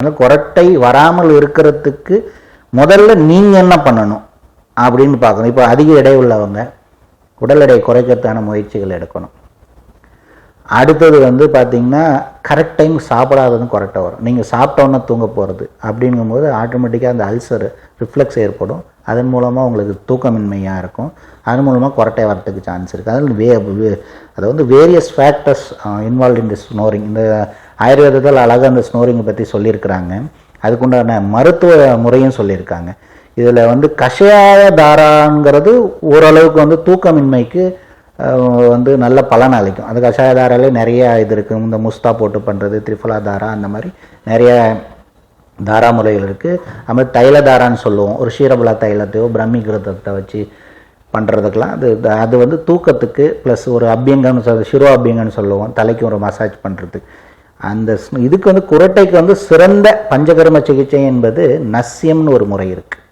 கொரட்டை குரட்டை வராமல் இருக்கிறதுக்கு முதல்ல நீங்கள் என்ன பண்ணணும் அப்படின்னு பார்க்கணும். இப்போ அதிக எடை உள்ளவங்க உடல் எடையை குறைக்கிறதுக்கான முயற்சிகள் எடுக்கணும். அடுத்தது வந்து பார்த்தீங்கன்னா கரெக்ட் டைம் சாப்பிடாததும் கரெக்டாக வரும். நீங்கள் சாப்பிட்டோன்னே தூங்க போகிறது அப்படிங்கும்போது ஆட்டோமேட்டிக்காக அந்த அல்சர் ரிஃப்ளெக்ஸ் ஏற்படும். அதன் மூலமாக உங்களுக்கு தூக்கமின்மையாக இருக்கும். அதன் மூலமாக குரட்டை வரத்துக்கு சான்ஸ் இருக்குது அதில் வே அதை வந்து various factors involve in the snoring இந்த ஆயுர்வேதத்தில் அழகாக அந்த ஸ்னோரிங்கை பற்றி சொல்லியிருக்கிறாங்க. அதுக்குண்டான மருத்துவ முறையும் சொல்லியிருக்காங்க. இதில் வந்து கஷாய தாராங்கிறது ஓரளவுக்கு வந்து தூக்கமின்மைக்கு வந்து நல்ல பலன் அளிக்கும். அது கஷாய தாராலே நிறைய இது இருக்குது இந்த முஸ்தா போட்டு பண்ணுறது திரிஃபலா தாரா அந்த மாதிரி நிறைய தாரா முறைகள் இருக்குது அது மாதிரி தைல தாரான்னு சொல்லுவோம். ஒரு ஷீரபலா தைலத்தையோ பிரம்மி கிருதத்தை வச்சு பண்ணுறதுக்கெலாம் அது அது வந்து தூக்கத்துக்கு ப்ளஸ் ஒரு அபியங்கன்னு சொல் சிரோ அபியங்கம்னு சொல்லுவோம். தலைக்கு ஒரு மசாஜ் பண்ணுறதுக்கு அந்த ஸ்- இதுக்கு வந்து குரட்டைக்கு வந்து சிறந்த பஞ்சகர்ம சிகிச்சை என்பது நஸ்யம்னு ஒரு முறை இருக்குது